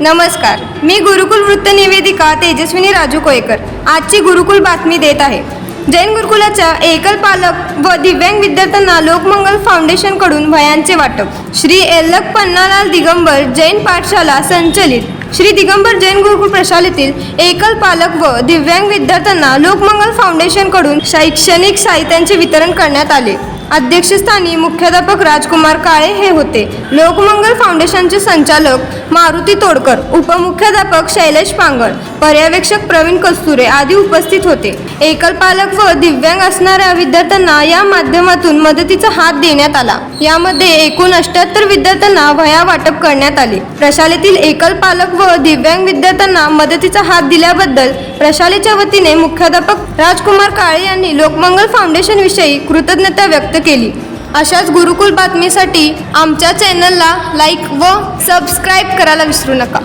नमस्कार. मी गुरुकुल वृत्त निवेदिका तेजस्विनी राजू कोयकर. आजची गुरुकुल बातमी देत आहे. जैन गुरुकुलाच्या एकल पालक व दिव्यांग विद्यार्थ्यांना लोकमंगल फाउंडेशनकडून भयांचे वाटप. श्री एल्लक पन्नालाल दिगंबर जैन पाठशाला संचलित. श्री दिगंबर जैन गुरुकुल प्रशालेतील एकल पालक व दिव्यांग विद्यार्थ्यांना लोकमंगल फाउंडेशनकडून शैक्षणिक साहित्यांचे वितरण करण्यात आले. अध्यक्षस्थानी मुख्याध्यापक राजकुमार काळे हे होते. लोकमंगल फाउंडेशनचे संचालक मारुती तोडकर उपमुख्याध्यापक शैलेश पांगळ पर्यवेक्षक प्रवीण कस्तुरे आदी उपस्थित होते. एकल पालक व दिव्यांग असणाऱ्या विद्यार्थ्यांना या माध्यमातून मदतीचा हात देण्यात आला. यामध्ये एकूण अष्ट्याहत्तर विद्यार्थ्यांना वह्या वाटप करण्यात आले. प्रशालेतील एकल पालक व दिव्यांग विद्यार्थ्यांना मदतीचा हात दिल्याबद्दल प्रशालेच्या वतीने मुख्याध्यापक राजकुमार काळे यांनी लोकमंगल फाउंडेशन विषयी कृतज्ञता व्यक्त केली. अशाच गुरुकुल बातमीसाठी आमच्या चॅनलला लाईक व सबस्क्राईब करायला विसरू नका.